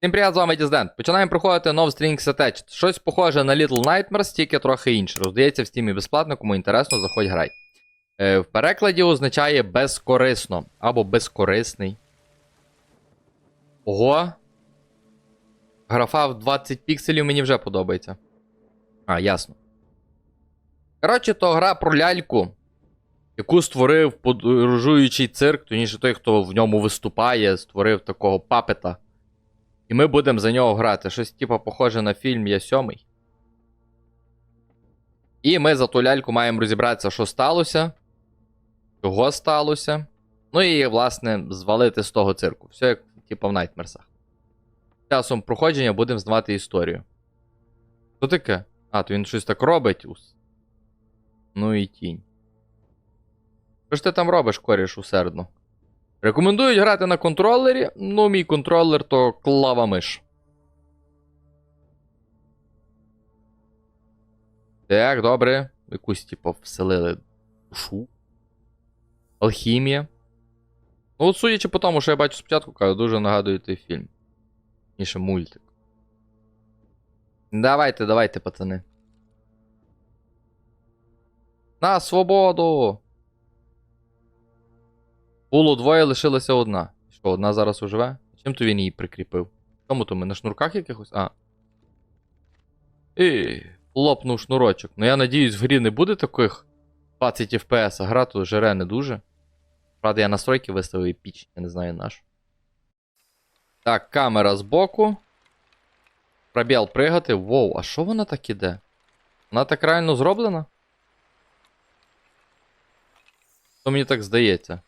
Всім привіт, з вами Діздент. Починаємо проходити No Strings Attached. Щось похоже на Little Nightmares, тільки трохи інше. Роздається в стімі безплатно, кому інтересно, заходь грай. Е, в перекладі означає безкорисно або безкорисний. Ого. Графа в 20 пікселів мені вже подобається. А, ясно. Коротше, то гра про ляльку, яку створив подорожуючий цирк, точніше той, хто в ньому виступає, створив такого папета. І ми будемо за нього грати. Щось типу похоже на фільм Я сьомий. І ми за ту ляльку маємо розібратися, що сталося, чого сталося. Ну і, власне, звалити з того цирку. Все як, типу, в Найтмерсах. Часом проходження будемо знавати історію. Що таке? А, то він щось так робить. Ус. Ну і тінь. Що ж ти там робиш, коріш, усердно? Рекомендують грати на контролері. Ну, мій контролер то клава миш. Так, добре. Якусь, типу, вселили душу. Алхімія. Ну, от судячи по тому, що я бачу спочатку, кажу, дуже нагадує той фільм. Ніше мультик. Давайте, давайте, пацани. На свободу! Було двоє, лишилася одна. Що, одна зараз уживе? Чим то він її прикріпив? Чому то ми на шнурках якихось? А. І, лопнув шнурочок. Ну я надіюсь, в грі не буде таких 20 FPS, а гра тут жере не дуже. Правда, я настройки виставив і піч, я не знаю наш. Так, камера збоку. Пробіл пригати. Воу, а що вона так іде? Вона так реально зроблена? То мені так здається.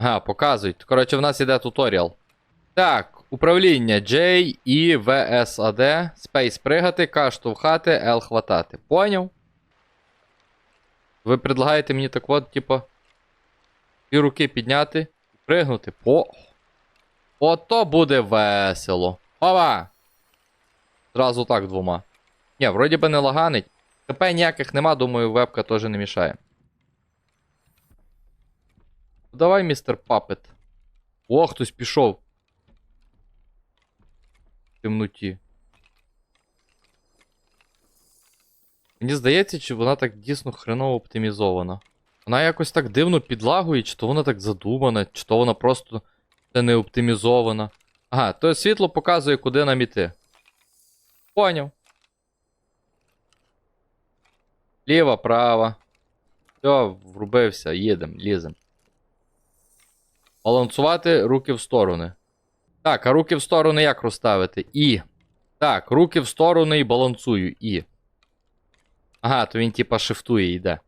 Ага, показують. Коротше, в нас іде туторіал. Так, управління J, E, V, S, A, D. Space пригати, K штовхати, L хватати. Поняв? Ви предлагаєте мені так от, типа. Дві руки підняти і пригнути. По. Ото буде весело. Ова! Зразу так двома. Ні, вроді би не лаганить. КП ніяких нема, думаю, вебка теж не мішає. Давай, містер Папет. О, хтось пішов. В темноті. Мені здається, чи вона так дійсно хреново оптимізована. Вона якось так дивно підлагує, чи то вона так задумана, чи то вона просто не оптимізована. Ага, то світло показує, куди нам іти. Поняв. Ліва, права. Все, врубився, їдем, лізем. Балансувати руки в сторони. Так, а руки в сторони як розставити? І. Так, руки в сторони і балансую. І. Ага, то він типа шифтує і йде.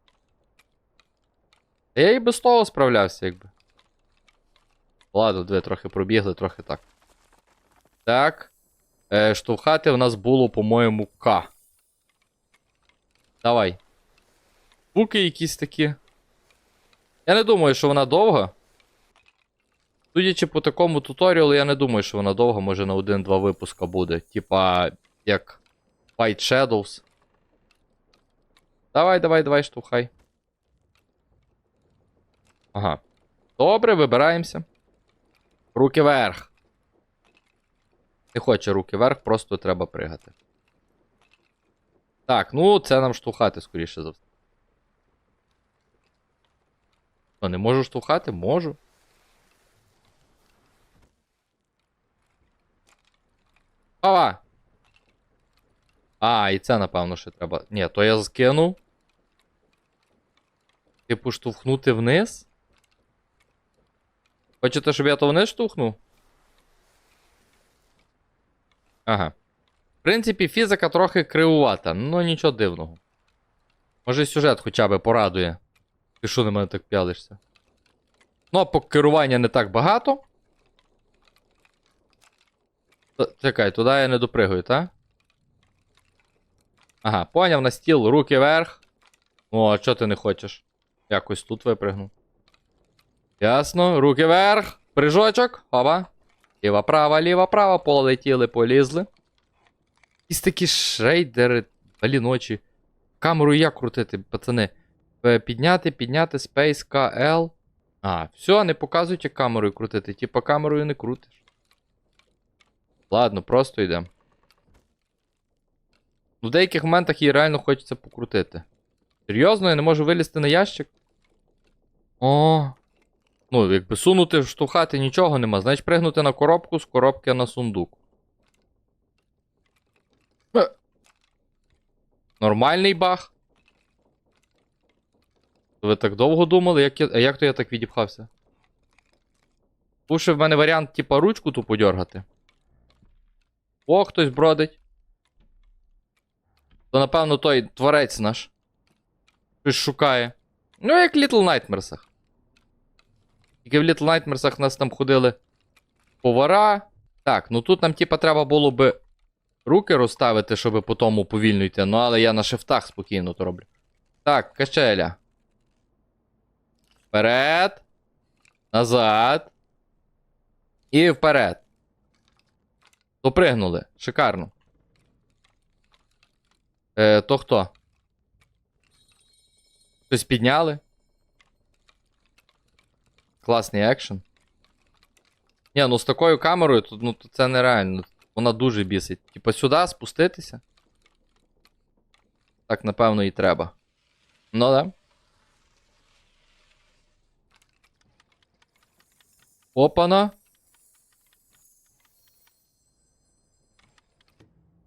Та Я і без того справлявся, якби. Ладно, дві трохи пробігли, трохи так. Так. Е, штовхати в нас було, по-моєму, К. Давай. Звуки якісь такі. Я не думаю, що вона довга. Судячи по такому туторіалу, я не думаю, що вона довга, може на 1-2 випуска буде. Типа, як White Shadows. Давай, давай, давай, штовхай. Ага. Добре, вибираємося. Руки вверх. Не хоче руки вверх, просто треба пригати. Так, ну це нам штовхати, скоріше за все. Не можу штовхати? Можу. Ава! А, і це, напевно, ще треба. Ні, то я скинув. Типу, штовхнути вниз. Хочете, щоб я то вниз штовхнув? Ага. В принципі, фізика трохи кривувата, ну нічого дивного. Може сюжет хоча б порадує. Ти що на мене так пялишся? Кнопок керування не так багато. Чекай, туди я не допригаю, та? Ага, поняв на стіл, руки вверх. О, а чого ти не хочеш? Якось тут випригну. Ясно, руки вверх. Прижочок. Опа. Ліва права, ліва права, полетіли, полізли. Якісь такі шрейдери, блін, очі. Камеру як крутити, пацани? Е, Підняти, підняти, Space KL. А, все, не показуйте камерою крутити. Типа камерою не крутиш. Ладно, просто йдемо. В деяких моментах її реально хочеться покрутити. Серйозно, я не можу вилізти на ящик? О. Ну, якби сунути, штовхати нічого нема. Значить пригнути на коробку з коробки на сундук. Нормальний баг. Ви так довго думали, як, я... а як то я так відіпхався? Ще в мене варіант, типа, ручку тупо дергати. О, хтось бродить. То, напевно, той творець наш. Щось шукає. Ну, як в Little Nightmares. Тільки в Little Nightmares нас там ходили повара. Так, ну тут нам, типа, треба було би руки розставити, щоб по тому повільно йти. Ну, але я на шифтах спокійно то роблю. Так, качеля. Вперед. Назад. І вперед. Допригнули. Шикарно. Е, то хто? Щось підняли? Класний екшен. Ні, ну з такою камерою, то, ну, це нереально. Вона дуже бісить. Типа сюди спуститися. Так, напевно, і треба. Ну да. Опана.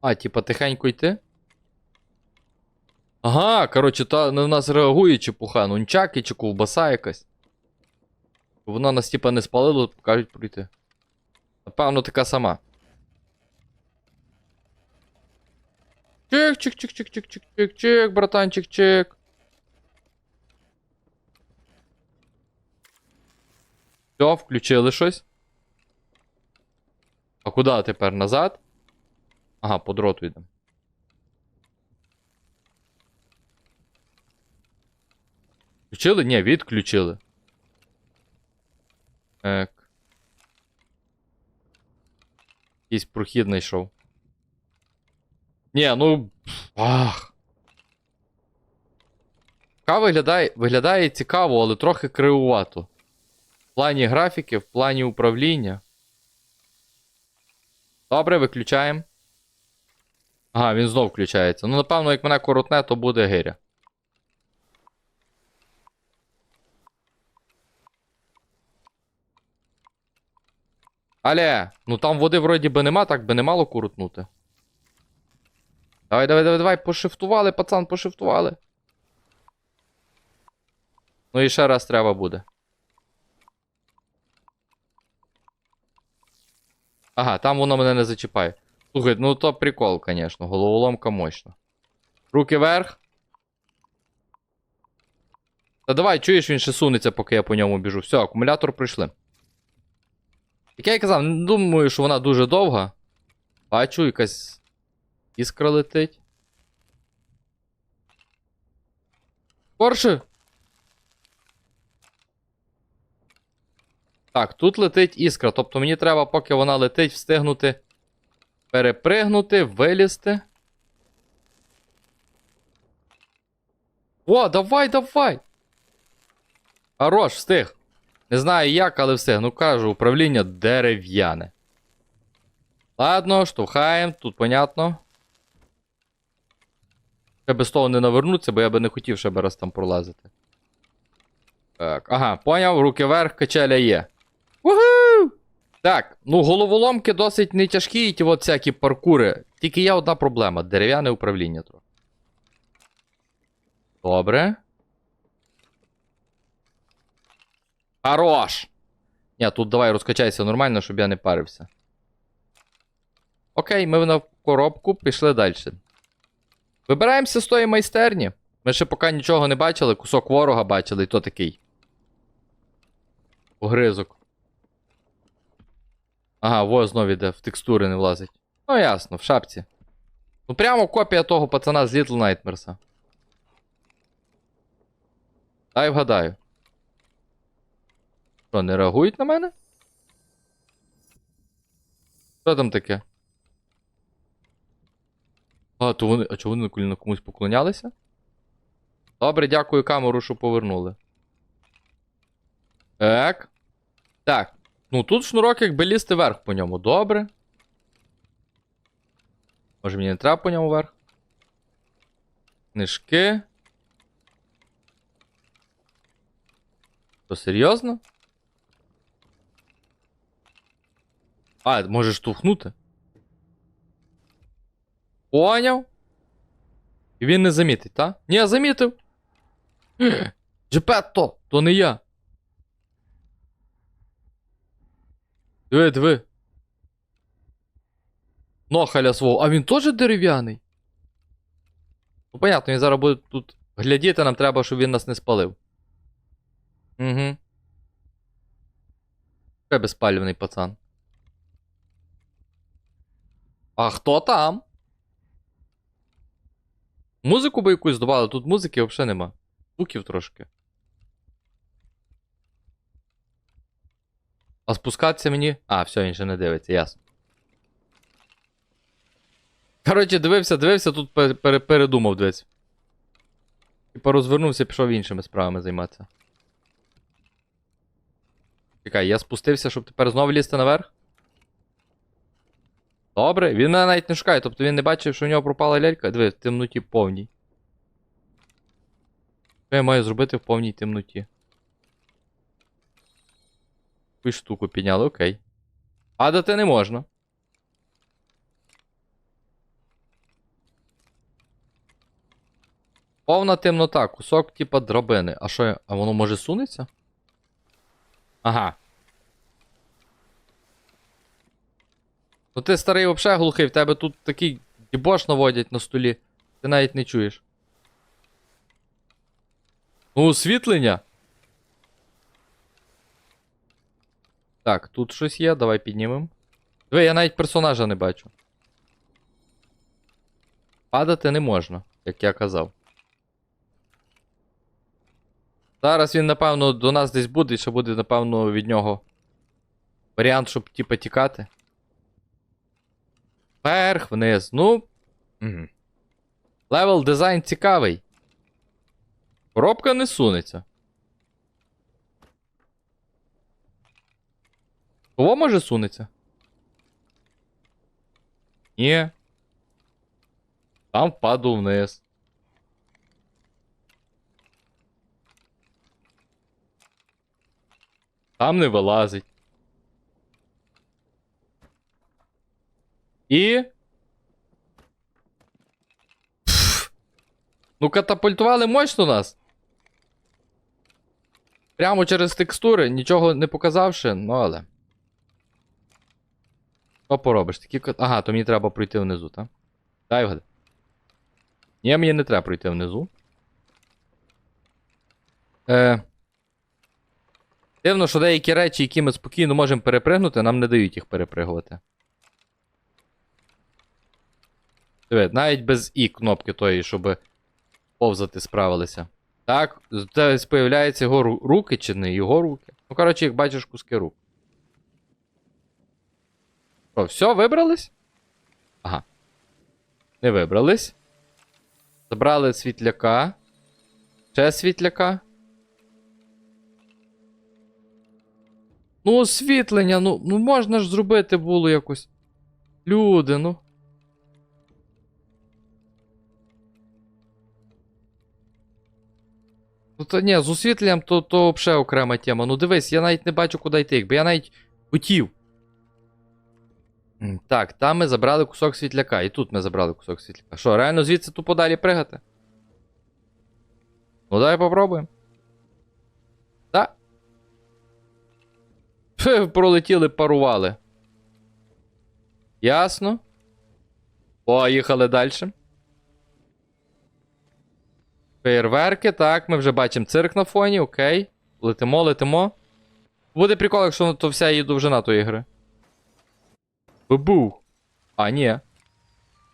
А, типа тихенько йти? Ага, коротше, та на нас реагує чепуха, нунчаки чи ковбаса якась. Вона нас, типа, не спалило, кажуть пройти. Напевно, така сама. Чик, чик, чик, чик, чик, чик, чик, чик, братанчик, чик. Все, включили щось. А куди тепер? Назад? Ага, по дроту йдемо. Включили? Ні, відключили. Так. Якийсь прохід знайшов. Ні, ну. Ах. Ка виглядає, виглядає цікаво, але трохи кривувато. В плані графіки, в плані управління. Добре, виключаємо. Ага, він знов включається. Ну, напевно, як мене коротне, то буде гиря. Але, ну там води вроді би нема, так би не мало курутнути. Давай, давай, давай, давай, пошифтували, пацан, пошифтували. Ну і ще раз треба буде. Ага, там воно мене не зачіпає. Слухай, ну то прикол, конечно. Головоломка мощна. Руки вверх. Та давай, чуєш, він ще сунеться, поки я по ньому біжу. Все, акумулятор прийшли. Як я і казав, не думаю, що вона дуже довга. Бачу, якась іскра летить. Корше! Так, тут летить іскра. Тобто мені треба, поки вона летить, встигнути перепригнути, вилізти. О, давай, давай! Хорош, встиг. Не знаю як, але встиг. Ну кажу, управління дерев'яне. Ладно, штовхаємо, тут понятно. Ще без того не навернуться, бо я би не хотів ще би раз там пролазити. Так, ага, поняв, руки вверх, качеля є. Уху! Так, ну головоломки досить не тяжкі, і ті от всякі паркури. Тільки є одна проблема: дерев'яне управління трохи. Добре. Хорош! Ні, тут давай розкачайся нормально, щоб я не парився. Окей, ми на коробку пішли далі. Вибираємося з тої майстерні. Ми ще поки нічого не бачили, кусок ворога бачили, і то такий. Огризок. Ага, во знов іде, в текстури не влазить. Ну ясно, в шапці. Ну прямо копія того пацана з Little Nightmares. Дай вгадаю. Що, не реагують на мене? Що там таке? А, то вони. А чого вони на комусь поклонялися? Добре, дякую камеру, що повернули. Так. Так. Ну тут шнурок якби лізти вверх по ньому. Добре. Може мені не треба по ньому вверх? Книжки. Що, серйозно? А, можеш штовхнути? Поняв? І він не замітить, так? Ні, замітив. Джепетто, то не я. Диви, диви. Нохаля свого. А він теж дерев'яний? Ну, понятно, він зараз буде тут глядіти, нам треба, щоб він нас не спалив. Угу. Це безпалівний пацан. А хто там? Музику би якусь додали, тут музики взагалі нема. Звуків трошки. А спускатися мені. А, все, він ще не дивиться, ясно. Коротше, дивився, дивився, тут пер- пере- передумав дивись. Типа розвернувся, пішов іншими справами займатися. Чекай, я спустився, щоб тепер знову лізти наверх? Добре, він мене навіть не шукає, тобто він не бачив, що у нього пропала лялька. Диви, в темноті повній. Що я маю зробити в повній темноті? Таку штуку підняли, окей. Падати не можна. Повна темнота, кусок типа драбини. А що. А воно може сунеться? Ага. Ну ти старий вообще глухий, в тебе тут такий дібош наводять на столі. Ти навіть не чуєш. Ну, освітлення. Так, тут щось є, давай піднімемо. Диви, я навіть персонажа не бачу. Падати не можна, як я казав. Зараз він, напевно, до нас десь буде, і ще буде, напевно, від нього варіант, щоб типа тікати. Вверх, вниз. Ну. Левел дизайн цікавий. Коробка не сунеться. Кого може сунеться? Ні. Там впаду вниз. Там не вилазить. І. Ну, катапультували мощно нас. Прямо через текстури, нічого не показавши, ну але. Що поробиш? Такі... Ага, то мені треба пройти внизу, так? Дай вгадай. Ні, мені не треба пройти внизу. Е... Дивно, що деякі речі, які ми спокійно можемо перепригнути, нам не дають їх перепригувати. Диви, навіть без І кнопки тої, щоб повзати справилися. Так, десь появляються його руки чи не його руки. Ну, коротше, як бачиш, куски рук. Що, все, вибрались? Ага. Не вибрались. Забрали світляка. Ще світляка. Ну, освітлення, ну, ну можна ж зробити було якось. Люди, ну. Ну то ні, з освітленням то, то взагалі окрема тема. Ну дивись, я навіть не бачу, куди йти, якби я навіть хотів. Так, там ми забрали кусок світляка, і тут ми забрали кусок світляка. Що, реально звідси тупо далі пригати? Ну давай попробуємо. Так. Пролетіли, парували. Ясно. Поїхали далі. Фейерверки, так, ми вже бачимо цирк на фоні, окей. Летимо, летимо. Буде прикол, якщо то вся її довжина тої гри. Бубу. А, ні.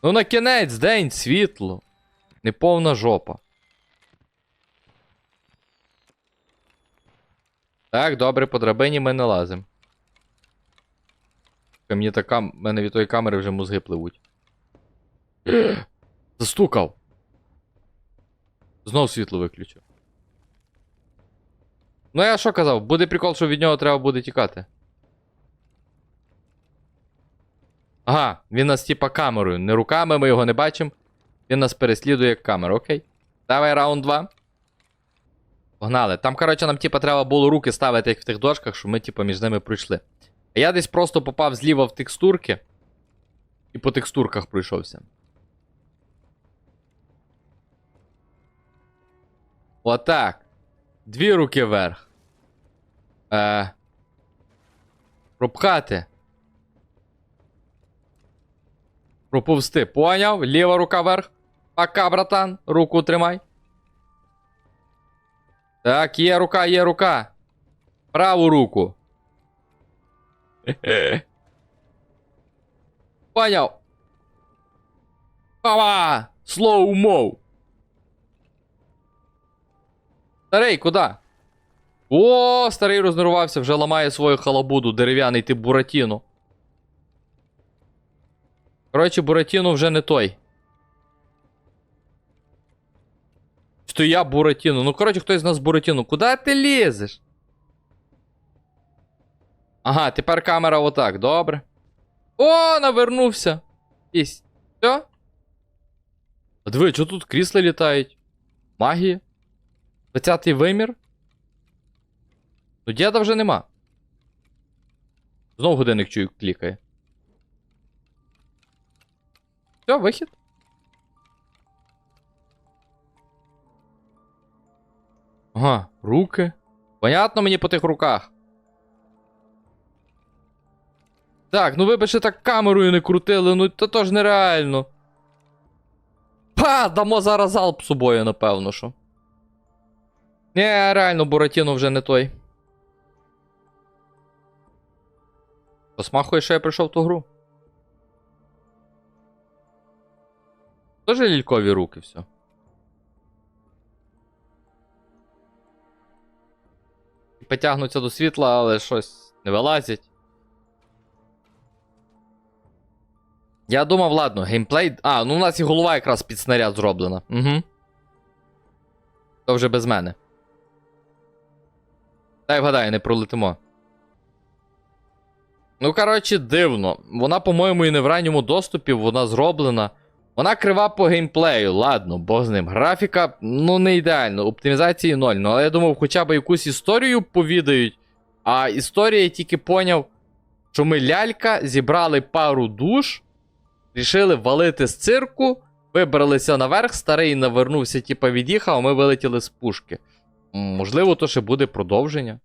Ну на кінець, день, світло. Неповна жопа. Так, добре, по драбині ми не лазимо. Мені така. мене від тої камери вже мозги пливуть. Застукав. Знов світло виключив. Ну я що казав, буде прикол, що від нього треба буде тікати. Ага, він нас типа камерою. Не руками, ми його не бачимо. Він нас переслідує як камера, окей. Давай раунд 2. Погнали. Там, коротше, нам типа треба було руки ставити як в тих дошках, щоб ми, типа, між ними пройшли. А я десь просто попав зліва в текстурки. І по текстурках пройшовся. Отак. Дві руки вверх. Е. Пропхати. Проповзти. Поняв? Ліва рука вверх. Пока, братан. Руку тримай. Так, є рука, є рука. Праву руку. Поняв. Хава! Слоумо. Старий, куди? О, старий рознервувався, вже ламає свою халабуду, дерев'яний тип Буратіно. Коротше, Буратіно вже не той. То я Буратіно? Ну, коротше, хтось з нас Буратіно. Куди ти лізеш? Ага, тепер камера отак, добре. О, навернувся. Єсть. Все? А диви, що тут крісла літають? Магія? 20-й вимір? Ну, діда вже нема. Знову годинник чую, клікає. Все, вихід. Ага, руки. Понятно мені по тих руках. Так, ну ви би ще так камерою не крутили, ну то ж нереально. Па, дамо зараз залп з собою, напевно, що. Не, реально, Буратіно вже не той. Посмахує, що я прийшов в ту гру. Тоже лількові руки, все. Потягнуться до світла, але щось не вилазять. Я думав, ладно, геймплей. А, ну у нас і голова якраз під снаряд зроблена. Угу. То вже без мене. Дай вгадаю, не пролетимо. Ну, коротше, дивно. Вона, по-моєму, і не в ранньому доступі, вона зроблена. Вона крива по геймплею, ладно, бог з ним. Графіка, ну, не ідеально, оптимізації ноль. Ну, але я думав, хоча б якусь історію повідають. А історія я тільки поняв, що ми лялька зібрали пару душ, рішили валити з цирку, вибралися наверх, старий навернувся, типа від'їхав, а ми вилетіли з пушки. Можливо, то ще буде продовження.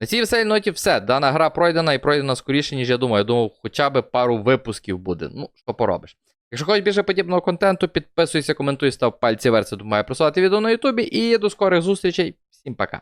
На цій веселій ноті все. Дана гра пройдена і пройдена скоріше, ніж я думав. Я думав, хоча б пару випусків буде. Ну, що поробиш. Якщо хочеш більше подібного контенту, підписуйся, коментуй, став пальці вверх, це допомагає просувати відео на Ютубі. І до скорих зустрічей. Всім пока.